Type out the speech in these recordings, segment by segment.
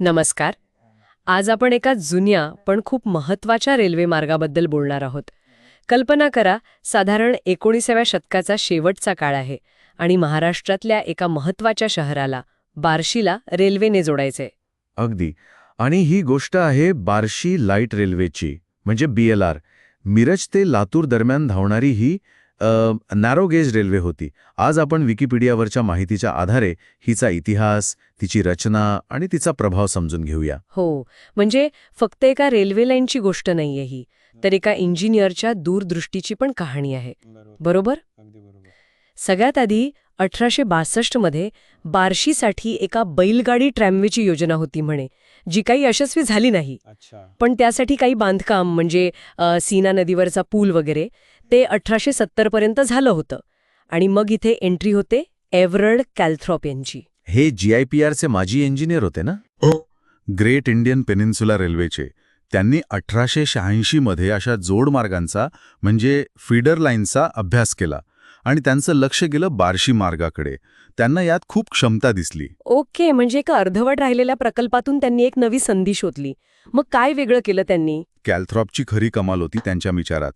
नमस्कार. आज आपण एका जुन्या पण खूप महत्त्वाच्या रेल्वे मार्गाबद्दल बोलणार आहोत. कल्पना करा साधारण एकोणीसाव्या शतकाचा शेवटचा काळ आहे आणि महाराष्ट्रातल्या एका महत्त्वाच्या शहराला बार्शीला रेल्वेने जोडायचे अगदी. आणि ही गोष्ट आहे बार्शी लाइट रेल्वेची म्हणजे बी मिरज ते लातूर दरम्यान धावणारी ही नॅरो गेज रेल्वे होती. आज आपण विकिपीडियावरच्या माहितीच्या आधारे हिचा इतिहास तिची रचना आणि तिचा प्रभाव समजून घेऊया. हो म्हणजे फक्त एका रेल्वे लाईनची गोष्ट नाहीये ही. तर एका इंजिनियरच्या दूरदृष्टीची पण कहाणी आहे. बरोबर. सगळ्यात आधी अठराशे बासष्टमध्ये बार्शीसाठी एका बैलगाडी ट्रॅमवेची योजना होती म्हणे जी काही यशस्वी झाली नाही. पण त्यासाठी काही बांधकाम म्हणजे सीना नदीवरचा पूल वगैरे ते अठराशे सत्तरपर्यंत झालं होतं. आणि मग इथे एंट्री होते एव्हरल्ड कॅल्थ्रॉप यांची. हे जी आय पी आरचे माजी इंजिनियर होते ना? ग्रेट इंडियन पेनिन्सुला रेल्वेचे. त्यांनी अठराशे शहाऐंशीमध्ये अशा जोडमार्गांचा म्हणजे फीडर लाईनचा अभ्यास केला. आणि त्यांचं लक्ष गेलं बार्शी मार्गाकडे. त्यांना यात खूप क्षमता दिसली. ओके म्हणजे एका अर्धवट राहिलेल्या प्रकल्पातून त्यांनी एक नवी संधी शोधली. मग काय वेगळं केलं त्यांनी? कॅल्थ्रॉपची खरी कमाल होती त्यांच्या विचारात.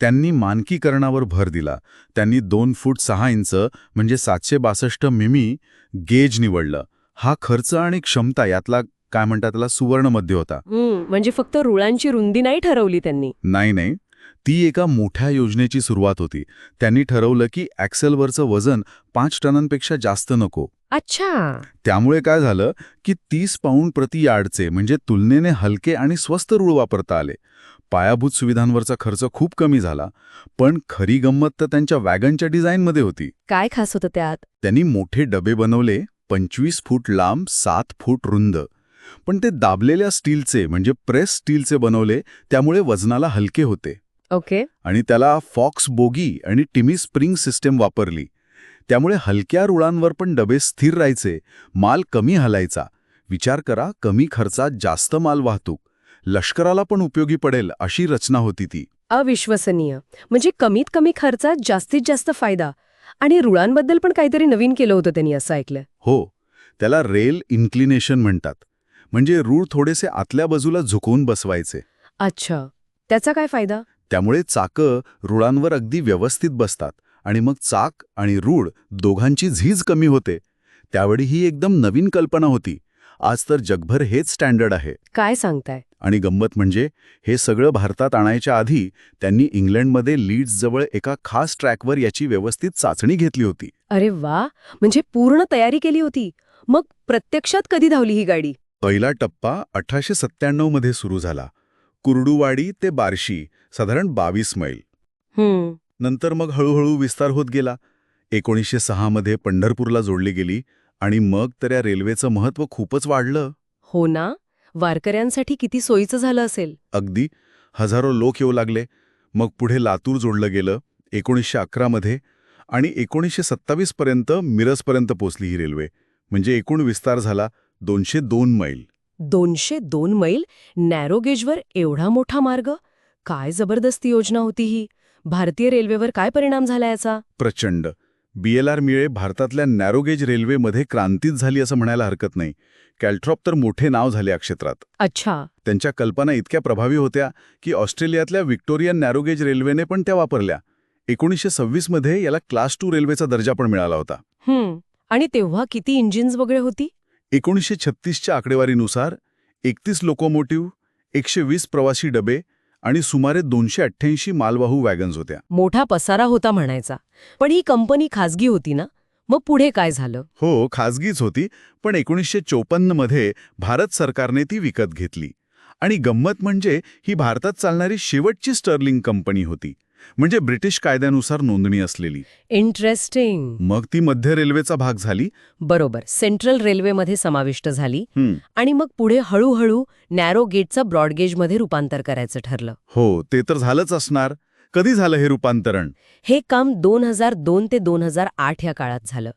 त्यांनी मानकीकरणावर भर दिला. त्यांनी दोन फूट सहा इंच म्हणजे सातशे बासष्ट मिमी गेज निवडलं. हा खर्च आणि क्षमता यातला काय म्हणतात त्याला सुवर्ण मध्य होता म्हणजे फक्त रुळांची रुंदी नाही ठरवली त्यांनी. नाही नाही. ती एका मोठ्या योजनेची सुरुवात होती. त्यांनी ठरवलं की ॲक्सेलवरचं वजन पाच टनांपेक्षा जास्त नको. अच्छा. त्यामुळे काय झालं की तीस पाऊंड प्रति यार्डचे म्हणजे तुलनेने हलके आणि स्वस्त रूळ वापरता आले. पायाभूत सुविधांवरचा खर्च खूप कमी झाला पण खरी गंमत तर त्यांच्या वॅगनच्या डिझाईनमध्ये होती. काय खास होतं त्यात? त्यांनी मोठे डबे बनवले पंचवीस फूट लांब सात फूट रुंद. पण ते दाबलेल्या स्टीलचे म्हणजे प्रेस स्टीलचे बनवले त्यामुळे वजनाला हलके होते. ओके. आणि त्याला फॉक्स बोगी आणि टिमी स्प्रिंग सिस्टम वापरली. त्यामुळे हलक्या रुळांवर पण डबे स्थिर राहायचे माल कमी हलायचा. विचार करा कमी खर्चात जास्त माल वाहतूक. लष्कराला पण उपयोगी पडेल अशी रचना होती ती. अविश्वसनीय. म्हणजे कमीत कमी खर्चात जास्तीत जास्त फायदा. आणि रुळांबद्दल पण काहीतरी नवीन केलं होतं त्यांनी असं ऐकलं. हो त्याला रेल इन्क्लिनेशन म्हणतात. म्हणजे रूळ थोडेसे आतल्या बाजूला झुकवून बसवायचे. अच्छा. त्याचा काय फायदा? त्यामुळे चाकं रुळांवर अगदी व्यवस्थित बसतात आणि मग चाक आणि रूळ दोघांची झीज कमी होते. त्यावेळी ही एकदम नवीन कल्पना होती. आज तर जगभर हेच स्टँडर्ड आहे. काय सांगताय? आणि गंमत म्हणजे हे सगळं भारतात आणायच्या आधी त्यांनी इंग्लंडमध्ये लीड्सजवळ एका खास ट्रॅकवर याची व्यवस्थित चाचणी घेतली होती. अरे वा! म्हणजे पूर्ण तयारी केली होती. मग प्रत्यक्षात कधी धावली ही गाडी? पहिला टप्पा अठराशे सत्त्याण्णवमध्ये सुरू झाला. कुर्डुवाडी ते बार्शी साधारण बावीस मैल. नंतर मग हळूहळू विस्तार होत गेला. एकोणीसशे सहामध्ये पंढरपूरला जोडली गेली. आणि मग तर या रेल्वेचं महत्त्व खूपच वाढलं. हो ना? वारकऱ्यांसाठी किती सोयीचं झालं असेल. अगदी. हजारो लोक येऊ लागले. मग पुढे लातूर जोडलं गेलं एकोणीसशे अकरामध्ये आणि एकोणीसशे सत्तावीसपर्यंत मिरजपर्यंत पोचली ही रेल्वे. म्हणजे एकूण विस्तार झाला दोनशे दोन मैल. दोनशे दोन मैल? नॅरो गेजवर एवढा मोठा मार्ग? काय जबरदस्ती योजना होती ही? भारतीय रेल्वेवर काय परिणाम झाला याचा? प्रचंड. बीएलआरमुळे भारतातल्या नॅरोगेज रेल्वेमध्ये क्रांतीच झाली असं म्हणायला हरकत नाही. कॅल्ट्रॉप तर मोठे नाव झाले या क्षेत्रात. अच्छा. त्यांच्या कल्पना इतक्या प्रभावी होत्या की ऑस्ट्रेलियातल्या व्हिक्टोरियन नॅरोगेज रेल्वेने पण त्या वापरल्या. एकोणीसशे सव्वीसमध्ये याला क्लास टू रेल्वेचा दर्जा पण मिळाला होता. आणि तेव्हा किती इंजिन्स वगैरे होती? एकोणीसशे छत्तीसच्या आकडेवारीनुसार एकतीस लोकोमोटिव्ह एकशे वीस प्रवासी डबे आणि सुमारे दोनशे अठ्ठ्याऐंशी मालवाहू वॅगन्स होत्या. मोठा पसारा होता म्हणायचा. पण ही कंपनी खासगी होती ना? मग पुढे काय झालं? हो खाजगीच होती पण एकोणीसशे चोपन्नमध्ये भारत सरकारने ती विकत घेतली. आणि गंमत म्हणजे ही भारतात चालणारी शेवटची स्टर्लिंग कंपनी होती. म्हणजे ब्रिटिश कायद्यानुसार नोंदणी असलेली. इंटरेस्टिंग मग ती मध्य रेल्वेचा भाग झाली? बरोबर. सेंट्रल रेल्वेमध्ये समाविष्ट झाली. आणि मग पुढे हळूहळू नॅरो गेटचं ब्रॉडगेजमध्ये रूपांतर करायचं ठरलं. हो ते तर झालंच असणार. कधी झालं हे रूपांतरण? हे काम दोन हजार दोन ते दोन हजार आठ या काळात झालं.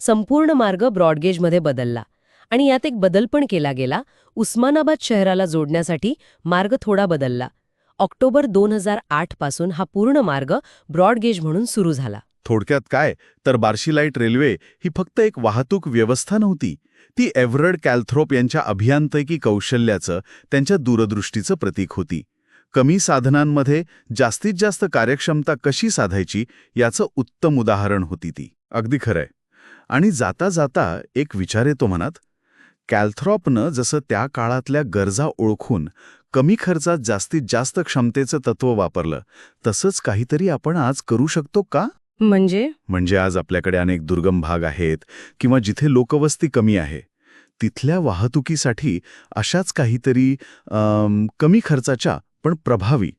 संपूर्ण मार्ग ब्रॉडगेजमध्ये बदलला. आणि यात एक बदल पण केला गेला. उस्मानाबाद शहराला जोडण्यासाठी मार्ग थोडा बदलला. ऑक्टोबर दोन हजार आठपासून हा पूर्ण मार्ग ब्रॉडगेज म्हणून सुरू झाला. थोडक्यात काय? तर बार्शी लाइट रेल्वे ही फक्त एक वाहतूक व्यवस्था नव्हती. ती एव्हरड कॅल्थ्रोप यांच्या अभियांत्रिकी कौशल्याचं त्यांच्या दूरदृष्टीचं प्रतीक होती. कमी साधनांमध्ये जास्तीत जास्त कार्यक्षमता कशी साधायची याचं उत्तम उदाहरण होती ती. अगदी खरंय. आणि जाता जाता एक विचार येतो मनात. कॅल्थ्रॉपनं जसं त्या काळातल्या गरजा ओळखून कमी खर्चात जास्तीत जास्त क्षमतेचं तत्व वापरलं तसंच काहीतरी आपण आज करू शकतो का? म्हणजे? म्हणजे आज आपल्याकडे अनेक दुर्गम भाग आहेत किंवा जिथे लोकवस्ती कमी आहे. तिथल्या वाहतुकीसाठी अशाच काहीतरी अम, कमी खर्चाच्या पण प्रभावी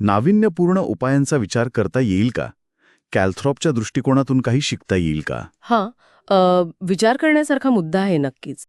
नाविन्यपूर्ण उपायांचा विचार करता येईल का? कॅल्थ्रॉपच्या दृष्टिकोनातून काही शिकता येईल का? हां विचार करण्यासारखा मुद्दा आहे नक्कीच.